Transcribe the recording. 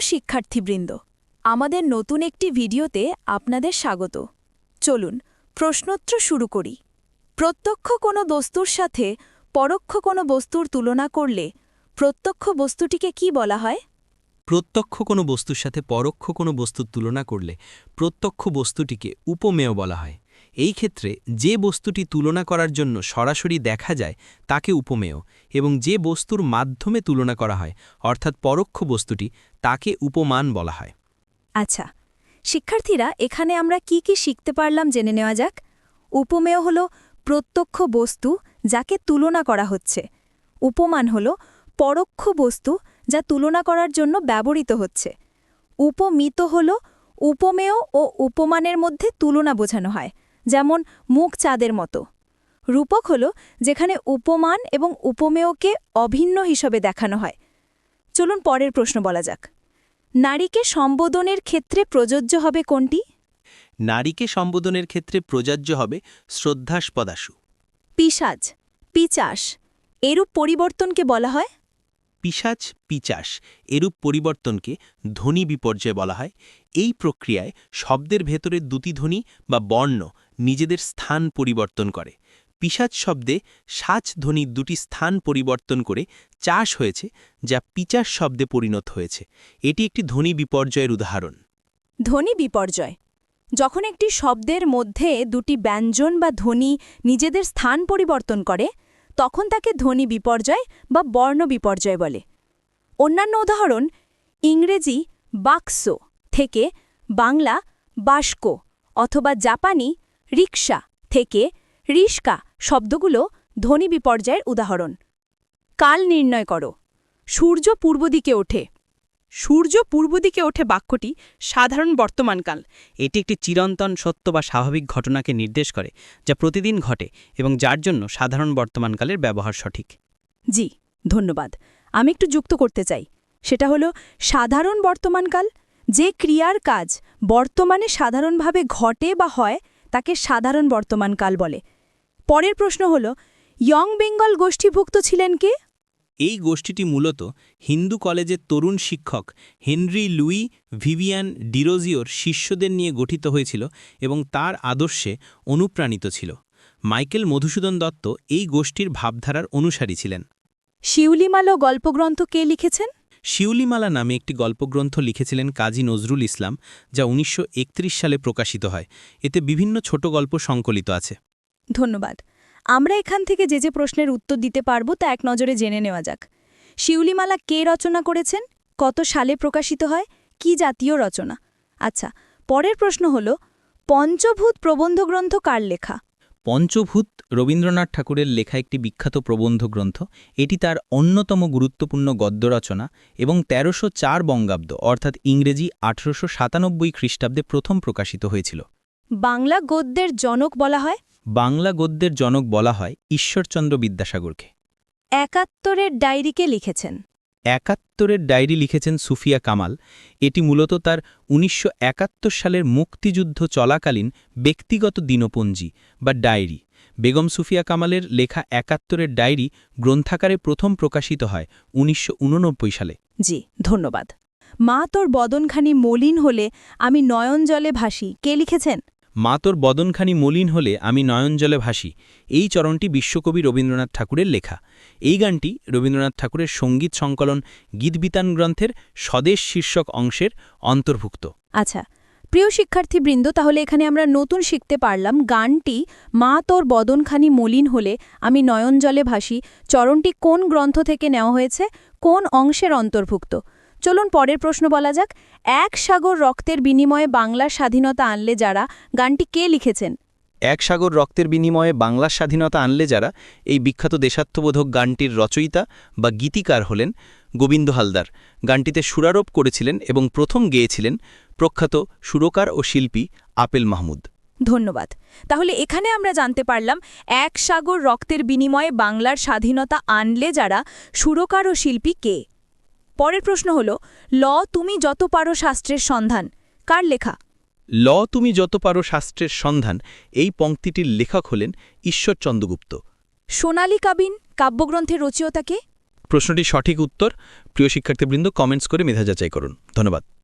শিক্ষার্থীবৃন্দ, আমাদের নতুন একটি ভিডিওতে আপনাদের স্বাগত। চলুন, প্রশ্নোত্তর শুরু করি। প্রত্যক্ষ কোনো বস্তুর সাথে পরোক্ষ কোনো বস্তুর তুলনা করলে প্রত্যক্ষ বস্তুটিকে কি বলা হয়? প্রত্যক্ষ কোনো বস্তুর সাথে পরোক্ষ কোনো বস্তুর তুলনা করলে প্রত্যক্ষ বস্তুটিকে উপমেয় বলা হয়। এই ক্ষেত্রে যে বস্তুটি তুলনা করার জন্য সরাসরি দেখা যায়, তাকে উপমেয় এবং যে বস্তুর মাধ্যমে তুলনা করা হয়, অর্থাৎ পরোক্ষ বস্তুটি, তাকে উপমান বলা হয়। আচ্ছা শিক্ষার্থীরা, এখানে আমরা কি কি শিখতে পারলাম জেনে নেওয়া যাক। উপমেয় হল প্রত্যক্ষ বস্তু যাকে তুলনা করা হচ্ছে। উপমান হল পরোক্ষ বস্তু যা তুলনা করার জন্য ব্যবহৃত হচ্ছে। উপমিত হল উপমেয় ও উপমানের মধ্যে তুলনা বোঝানো হয়। যেমন মুখ চাঁদের মতো। রূপক হল যেখানে উপমান এবং উপমেয়কে অভিন্ন হিসাবে দেখানো হয়। চলুন পরের প্রশ্ন বলা যাক। নারীকে সম্বোধনের ক্ষেত্রে প্রযোজ্য হবে কোনটি? নারীকে সম্বোধনের ক্ষেত্রে প্রযোজ্য হবে শ্রদ্ধাস্পদাসু। পিসাজ পিচাস এরূপ পরিবর্তনকে বলা হয়? পিসাচ পিচাস এরূপ পরিবর্তনকে ধ্বনি বিপর্যয় বলা হয়। এই প্রক্রিয়ায় শব্দের ভেতরের দুটি ধ্বনি বা বর্ণ নিজেদের স্থান পরিবর্তন করে। পিসাচ শব্দে সাচ ধ্বনির দুটি স্থান পরিবর্তন করে চাষ হয়েছে, যা পিচাস শব্দে পরিণত হয়েছে। এটি একটি ধ্বনি বিপর্যয়ের উদাহরণ। ধ্বনি বিপর্যয়। যখন একটি শব্দের মধ্যে দুটি ব্যঞ্জন বা ধ্বনি নিজেদের স্থান পরিবর্তন করে, তখন তাকে ধ্বনি বিপর্যয় বা বর্ণ বিপর্যয় বলে। অন্যান্য উদাহরণ, ইংরেজি বাক্স থেকে বাংলা বাস্ক অথবা জাপানি রিক্সা থেকে রিস্কা শব্দগুলো ধ্বনি বিপর্যয়ের উদাহরণ। কাল নির্ণয় করো। সূর্য পূর্ব দিকে ওঠে। সূর্য পূর্ব দিকে ওঠে বাক্যটি সাধারণ বর্তমানকাল এটি একটি চিরন্তন সত্য বা স্বাভাবিক ঘটনাকে নির্দেশ করে, যা প্রতিদিন ঘটে এবং যার জন্য সাধারণ বর্তমানকালের ব্যবহার সঠিক। জি, ধন্যবাদ। আমি একটু যুক্ত করতে চাই। সেটা হলো, সাধারণ বর্তমানকাল যে ক্রিয়ার কাজ বর্তমানে সাধারণভাবে ঘটে বা হয় তাকে সাধারণ বর্তমানকাল বলে। পরের প্রশ্ন হল ইয়ং বেঙ্গল গোষ্ঠীভুক্ত ছিলেন কে? এই গোষ্ঠীটি মূলত হিন্দু কলেজের তরুণ শিক্ষক হেনরি লুই ভিভিয়ান ডিরোজিওর শিষ্যদের নিয়ে গঠিত হয়েছিল এবং তার আদর্শে অনুপ্রাণিত ছিল। মাইকেল মধুসূদন দত্ত এই গোষ্ঠীর ভাবধারার অনুসারী ছিলেন। শিউলিমালো গল্পগ্রন্থ কে লিখেছেন? শিউলিমালা নামে একটি গল্পগ্রন্থ লিখেছিলেন কাজী নজরুল ইসলাম, যা উনিশশো একত্রিশ সালে প্রকাশিত হয়। এতে বিভিন্ন ছোট গল্প সংকলিত আছে। ধন্যবাদ। আমরা এখান থেকে যে যে প্রশ্নের উত্তর দিতে পারব তা এক নজরে জেনে নেওয়া যাক। শিউলিমালা কে রচনা করেছেন? কত সালে প্রকাশিত হয়? কি জাতীয় রচনা? আচ্ছা পরের প্রশ্ন হল, পঞ্চভূত প্রবন্ধগ্রন্থ কার লেখা? পঞ্চভূত রবীন্দ্রনাথ ঠাকুরের লেখা একটি বিখ্যাত প্রবন্ধ গ্রন্থ। এটি তার অন্যতম গুরুত্বপূর্ণ গদ্য রচনা এবং তেরোশো চার বঙ্গাব্দ অর্থাৎ ইংরেজি আঠেরোশো সাতানব্বই খ্রিস্টাব্দে প্রথম প্রকাশিত হয়েছিল। বাংলা গদ্যের জনক বলা হয়? বাংলা গদ্যের জনক বলা হয় ঈশ্বরচন্দ্র বিদ্যাসাগরকে। একাত্তরের ডায়েরিকে লিখেছেন। একাত্তরের ডায়েরি লিখেছেন সুফিয়া কামাল। এটি মূলত তার উনিশশো একাত্তর সালের মুক্তিযুদ্ধ চলাকালীন ব্যক্তিগত দিনপঞ্জি বা ডায়েরি। বেগম সুফিয়া কামালের লেখা একাত্তরের ডায়েরি গ্রন্থাকারে প্রথম প্রকাশিত হয় উনিশশো উননব্বই সালে। জি, ধন্যবাদ। মা তোর বদনখানি মলিন হলে আমি নয়ন জলে ভাসি। কে লিখেছেন? মা তোর বদনখানি মলিন হলে আমি নয়নজলে ভাসি। এই চরণটি বিশ্বকবি রবীন্দ্রনাথ ঠাকুরের লেখা। এই গানটি রবীন্দ্রনাথ ঠাকুরের সংগীত সংকলন গীতবিতান গ্রন্থের স্বদেশ শীর্ষক অংশের অন্তর্ভুক্ত। আচ্ছা প্রিয় শিক্ষার্থীবৃন্দ, তাহলে এখানে আমরা নতুন শিখতে পারলাম গানটি মা তোর বদনখানি মলিন হলে আমি নয়ন জলে ভাসি। চরণটি কোন গ্রন্থ থেকে নেওয়া হয়েছে? কোন অংশের অন্তর্ভুক্ত? চলুন পরের প্রশ্ন বলা যাক। এক সাগর রক্তের বিনিময়ে বাংলার স্বাধীনতা আনলে যারা গানটি কে লিখেছেন? এক সাগর রক্তের বিনিময়ে বাংলার স্বাধীনতা আনলে যারা এই বিখ্যাত দেশাত্মবোধক গানটির রচয়িতা বা গীতিকার হলেন গোবিন্দ হালদার। গানটিতে সুরারোপ করেছিলেন এবং প্রথম গেয়েছিলেন প্রখ্যাত সুরকার ও শিল্পী আপেল মাহমুদ। ধন্যবাদ। তাহলে এখানে আমরা জানতে পারলাম এক সাগর রক্তের বিনিময়ে বাংলার স্বাধীনতা আনলে যারা সুরকার ও শিল্পী কে? পরের প্রশ্ন হল ল তুমি যত পারো শাস্ত্রের সন্ধান। কার লেখা? ল তুমি যত পারো শাস্ত্রের সন্ধান এই পংক্তিটির লেখক হলেন ঈশ্বর চন্দ্রগুপ্ত। সোনালী কাবিন কাব্যগ্রন্থের রচিয়তাকে প্রশ্নটি সঠিক উত্তর প্রিয় শিক্ষার্থীবৃন্দ কমেন্টস করে মেধা যাচাই করুন। ধন্যবাদ।